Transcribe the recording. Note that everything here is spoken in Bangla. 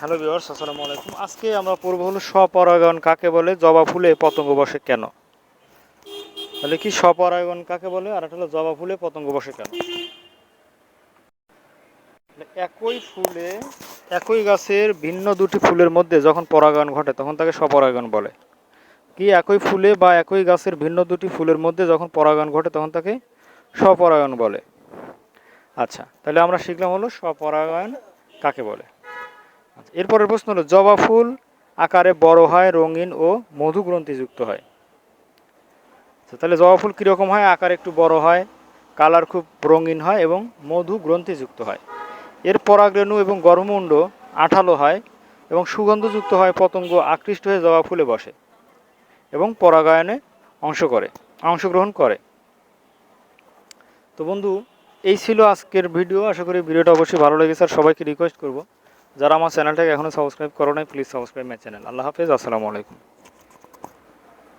হ্যালো ভিউয়ার্স, আসসালামু আলাইকুম। আজকে আমরা পড়ব হলো স্বপরাগায়ন কাকে বলে, জবা ফুলে পতঙ্গ বসে কেন? তাহলে কি স্বপরাগায়ন কাকে বলে আর একটা হলো জবা ফুলে পতঙ্গ বসে কেন? একই ফুলে, একই গাছের ভিন্ন দুটি ফুলের মধ্যে যখন পরাগায়ন ঘটে, তখন তাকে স্বপরাগায়ন বলে। কি একই ফুলে বা একই গাছের ভিন্ন দুটি ফুলের মধ্যে যখন পরাগায়ন ঘটে, তখন তাকে স্বপরাগায়ন বলে। আচ্ছা তাহলে আমরা শিখলাম হলো স্বপরাগায়ন কাকে বলে। এরপরের প্রশ্ন হলো, জবা ফুল আকারে বড় হয়, রঙিন ও মধু গ্রন্থিযুক্ত হয়। তাহলে জবা ফুল কীরকম হয়? আকার একটু বড় হয়, কালার খুব রঙিন হয় এবং মধু গ্রন্থিযুক্ত হয়। এর পরাগরেণু এবং গর্ভমুণ্ড আঠালো হয় এবং সুগন্ধযুক্ত হয়, পতঙ্গ আকৃষ্ট হয়ে জবা ফুলে বসে এবং পরাগায়নে অংশ করে, অংশগ্রহণ করে। তো বন্ধু, এই ছিল আজকের ভিডিও। আশা করি ভিডিওটা অবশ্যই ভালো লেগেছে আর সবাইকে রিকোয়েস্ট করব যারা আমার চ্যানেলটাকে এখনও সাবস্ক্রাইব করো নাই please subscribe my channel Allah হাফিজ, আসসালামু আলাইকুম।